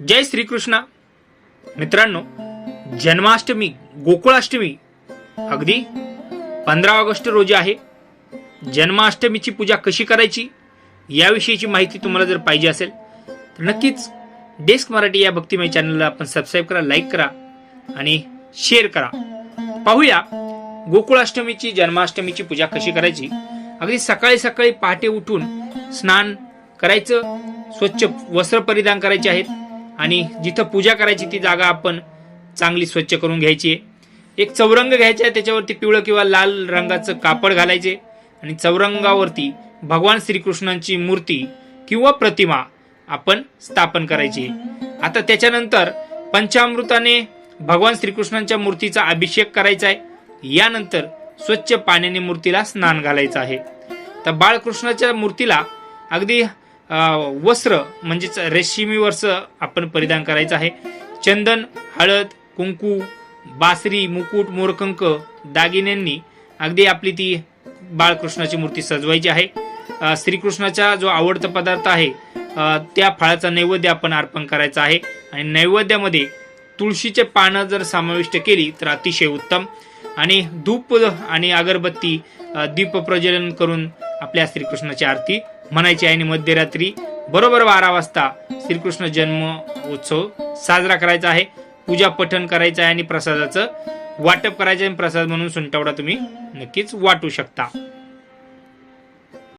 जय श्रीकृष्ण. मित्रांनो जन्माष्टमी गोकुळाष्टमी अगदी पंधरा ऑगस्ट रोजी आहे. जन्माष्टमीची पूजा कशी करायची याविषयीची माहिती तुम्हाला जर पाहिजे असेल तर नक्कीच डेस्क मराठी या भक्तिमय चॅनलला आपण सबस्क्राईब करा लाईक करा आणि शेअर करा. पाहूया गोकुळाष्टमीची जन्माष्टमीची पूजा कशी करायची. अगदी सकाळी सकाळी पहाटे उठून स्नान करायचं स्वच्छ वस्त्र परिधान करायचे आहेत. आणि जिथं पूजा करायची ती जागा आपण चांगली स्वच्छ करून घ्यायची आहे. एक चौरंग घ्यायचा आहे त्याच्यावरती पिवळं किंवा लाल रंगाचं कापड घालायचे आणि चौरंगावरती भगवान श्रीकृष्णांची मूर्ती किंवा प्रतिमा आपण स्थापन करायची आता त्याच्यानंतर पंचामृताने भगवान श्रीकृष्णांच्या मूर्तीचा अभिषेक करायचा आहे. यानंतर स्वच्छ पाण्याने मूर्तीला स्नान घालायचं आहे. तर बाळकृष्णाच्या मूर्तीला अगदी वस्त्र म्हणजेच रेशिमीवरचं आपण परिधान करायचं आहे. चंदन हळद कुंकू बासरी मुकुट मोरकंक दागिन्यांनी अगदी आपली ती बाळकृष्णाची मूर्ती सजवायची आहे. श्रीकृष्णाचा जो आवडता पदार्थ आहे त्या फळाचा नैवेद्य आपण अर्पण करायचा आहे. आणि नैवेद्यामध्ये तुळशीचे पानं जर समाविष्ट केली तर अतिशय उत्तम. आणि धूप आणि अगरबत्ती दीप प्रज्वलन करून आपल्या श्रीकृष्णाची आरती म्हणायची आणि मध्यरात्री बरोबर बारा वाजता श्रीकृष्ण जन्म उत्सव साजरा करायचा आहे. पूजा पठण करायचं आहे आणि प्रसादाचं वाटप करायचं आहे. आणि प्रसाद म्हणून सुंटवडा तुम्ही नक्कीच वाटू शकता.